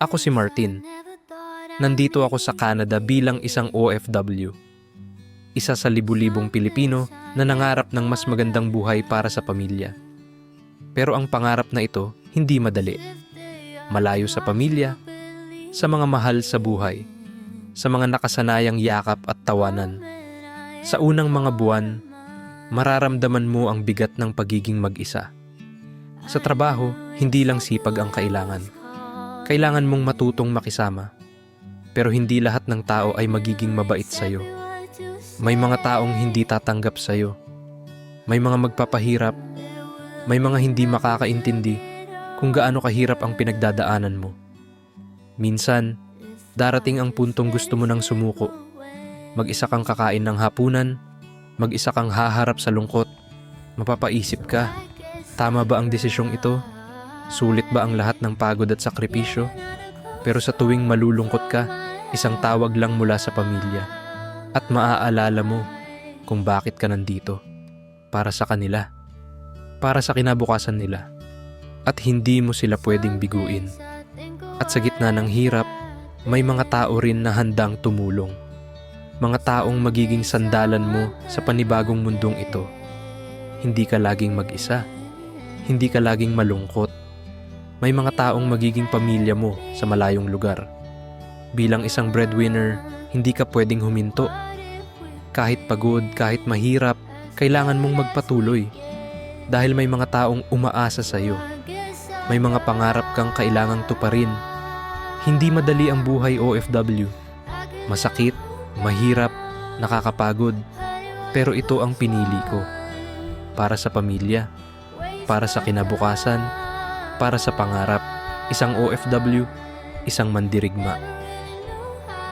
Ako si Martin. Nandito ako sa Canada bilang isang OFW. Isa sa libu-libong Pilipino na nangarap ng mas magandang buhay para sa pamilya. Pero ang pangarap na ito hindi madali. Malayo sa pamilya, sa mga mahal sa buhay, sa mga nakasanayang yakap at tawanan. Sa unang mga buwan, mararamdaman mo ang bigat ng pagiging mag-isa. Sa trabaho, hindi lang sipag ang kailangan. Kailangan mong matutong makisama. Pero hindi lahat ng tao ay magiging mabait sa'yo. May mga taong hindi tatanggap sa'yo. May mga magpapahirap. May mga hindi makakaintindi kung gaano kahirap ang pinagdadaanan mo. Minsan, darating ang puntong gusto mo nang sumuko. Mag-isa kang kakain ng hapunan, mag-isa kang haharap sa lungkot. Mapapaisip ka, tama ba ang desisyong ito? Sulit ba ang lahat ng pagod at sakripisyo? Pero sa tuwing malulungkot ka, isang tawag lang mula sa pamilya. At maaalala mo kung bakit ka nandito. Para sa kanila. Para sa kinabukasan nila. At hindi mo sila pwedeng biguin. At sa gitna ng hirap, may mga tao rin na handang tumulong. Mga taong magiging sandalan mo sa panibagong mundong ito. Hindi ka laging mag-isa. Hindi ka laging malungkot. May mga taong magiging pamilya mo sa malayong lugar. Bilang isang breadwinner, hindi ka pwedeng huminto. Kahit pagod, kahit mahirap, kailangan mong magpatuloy. Dahil may mga taong umaasa sa iyo. May mga pangarap kang kailangang tuparin. Hindi madali ang buhay OFW. Masakit, mahirap, nakakapagod. Pero ito ang pinili ko. Para sa pamilya, para sa kinabukasan, para sa pangarap, isang OFW, isang mandirigma.